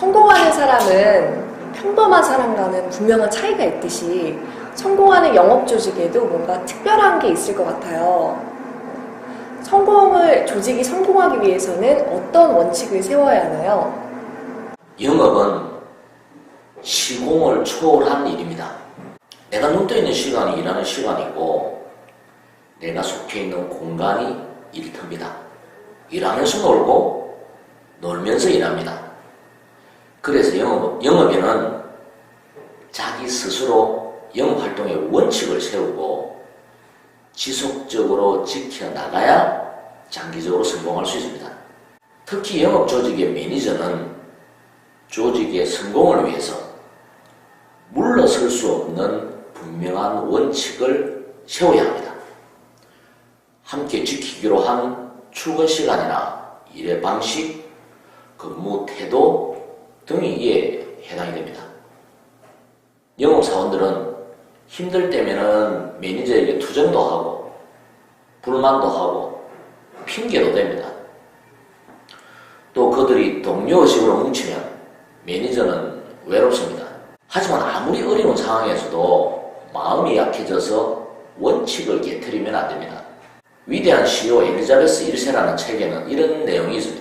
성공하는 사람은 평범한 사람과는 분명한 차이가 있듯이 성공하는 영업 조직에도 뭔가 특별한 게 있을 것 같아요. 성공을, 조직이 성공하기 위해서는 어떤 원칙을 세워야 하나요? 영업은 시공을 초월한 일입니다. 내가 눈떠 있는 시간이 일하는 시간이고, 내가 속해 있는 공간이 일터입니다. 일하면서 놀고, 놀면서 일합니다. 그래서 영업, 영업에는 자기 스스로 영업 활동의 원칙을 세우고, 지속적으로 지켜나가야 장기적으로 성공할 수 있습니다. 특히 영업 조직의 매니저는 조직의 성공을 위해서 물러설 수 없는 분명한 원칙을 세워야 합니다. 함께 지키기로 한 출근 시간이나 일의 방식, 근무 태도 등이 이에 해당이 됩니다. 영업사원들은 힘들 때면은 매니저에게 투정도 하고 불만도 하고 핑계도 됩니다. 또 그들이 동료의식으로 뭉치면 매니저는 외롭습니다. 하지만 아무리 어려운 상황에서도 마음이 약해져서 원칙을 깨뜨리면 안 됩니다. 위대한 CEO 엘리자베스 1세라는 책에는 이런 내용이 있습니다.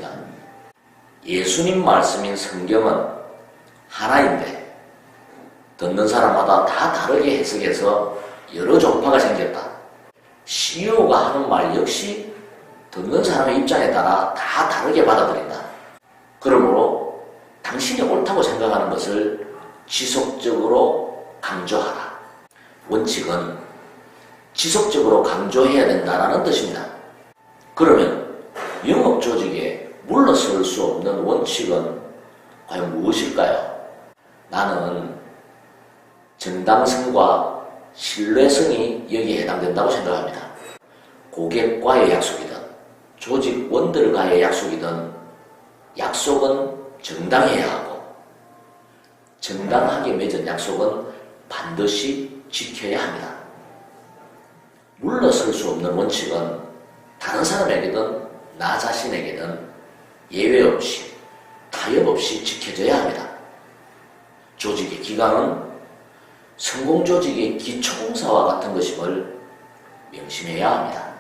예수님 말씀인 성경은 하나인데 듣는 사람마다 다 다르게 해석해서 여러 종파가 생겼다. CEO가 하는 말 역시 듣는 사람의 입장에 따라 다 다르게 받아들인다. 그러므로 당신이 옳다고 생각하는 것을 지속적으로 강조하라. 원칙은 지속적으로 강조해야 된다는 뜻입니다. 그러면 물러설 수 없는 원칙은 과연 무엇일까요? 나는 정당성과 신뢰성이 여기에 해당된다고 생각합니다. 고객과의 약속이든 조직원들과의 약속이든 약속은 정당해야 하고 정당하게 맺은 약속은 반드시 지켜야 합니다. 물러설 수 없는 원칙은 다른 사람에게든 나 자신에게는 예외 없이 타협 없이 지켜져야 합니다. 조직의 기강은 성공 조직의 기초공사와 같은 것임을 명심해야 합니다.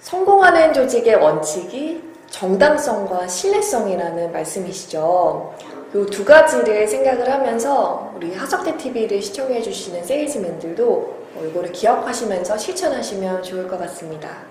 성공하는 조직의 원칙이 정당성과 신뢰성이라는 말씀이시죠. 이 두 가지를 생각을 하면서 우리 하석대 TV를 시청해 주시는 세일즈맨들도 이거를 기억하시면서 실천하시면 좋을 것 같습니다.